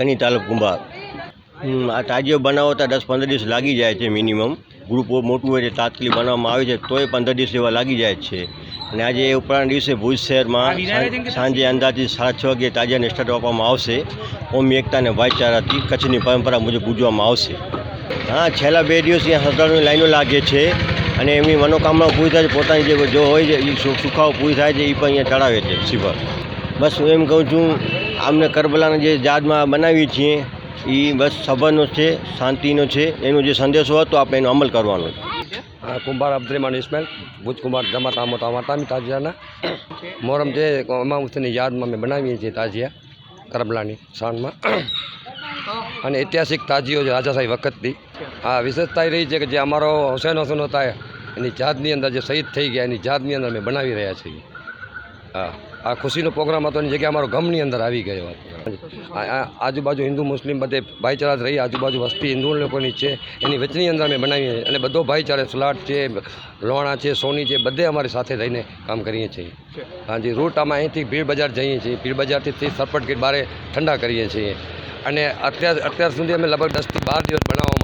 ઘણી તાલુક કુંભાર. આ તાજીઓ બનાવતા દસ પંદર દિવસ લાગી જાય છે મિનિમમ ગ્રુપ મોટું હોય છે તાત્કાલિક બનાવવામાં આવે છે તોય પંદર દિવસ એવા લાગી જાય છે. અને આજે એ ઉપરાંત દિવસે ભુજ શહેરમાં સાંજે અંદાજે સાડા છ વાગે તાજિયાને સ્ટાર્ટ આપવામાં આવશે. ઓમી એકતા અને ભાઈચારાથી કચ્છની પરંપરા મુજબ પૂજવામાં આવશે. હા છેલ્લા બે દિવસ અહીંયા શ્રદ્ધાળુની લાઈનો લાગે છે અને એમની મનોકામના પૂરી થાય છે. પોતાની જે જો હોય છે એ સુખાઓ પૂરી થાય છે એ પણ અહીંયા ચડાવે છે શિવર. બસ હું એમ કહું છું, આમને કરબલાના જે યાદમાં બનાવી છીએ એ બસ સભાનો છે, શાંતિનો છે, એનો જે સંદેશો હતો, આપણે એનો અમલ કરવાનો છે. કુંભાર અબ્દુલમાન ઇસ્માઇલ, ભુજ જમા જમાતા મોટા માતામી તાજિયાના મોહરમ છે અમામ હુસેનની યાદમાં અમે બનાવીએ છીએ તાજિયા, કરબલાની શાનમાં. અને ઐતિહાસિક તાજીઓ છે રાજાશાહી વખતની આ વિશેષતા રહી છે કે જે અમારો હુસેન હુસેન હતા, એની જાતની અંદર જે શહીદ થઈ ગયા, એની જાતની અંદર અમે બનાવી રહ્યા છીએ. હા. આ ખુશીનો પ્રોગ્રામ હતો એની જગ્યાએ અમારો ગમની અંદર આવી ગયો. આજુબાજુ હિન્દુ મુસ્લિમ બધે ભાઈચારા જ રહી આજુબાજુ વસ્તી હિન્દુ લોકોની છે. એની વચની અંદર અમે બનાવીએ અને બધો ભાઈચારે સલાટ છે લોણા છે સોની છે બધે અમારી સાથે રહીને કામ કરીએ છીએ. હાજી રૂટ આમાં અહીંથી ભીડ બજાર જઈએ છીએ. ભીડ બજારથી સરપટ ગીટ બારે ઠંડા કરીએ છીએ. અને અત્યાર અત્યાર સુધી અમે લગભગ દસથી બાર દિવસ બનાવવામાં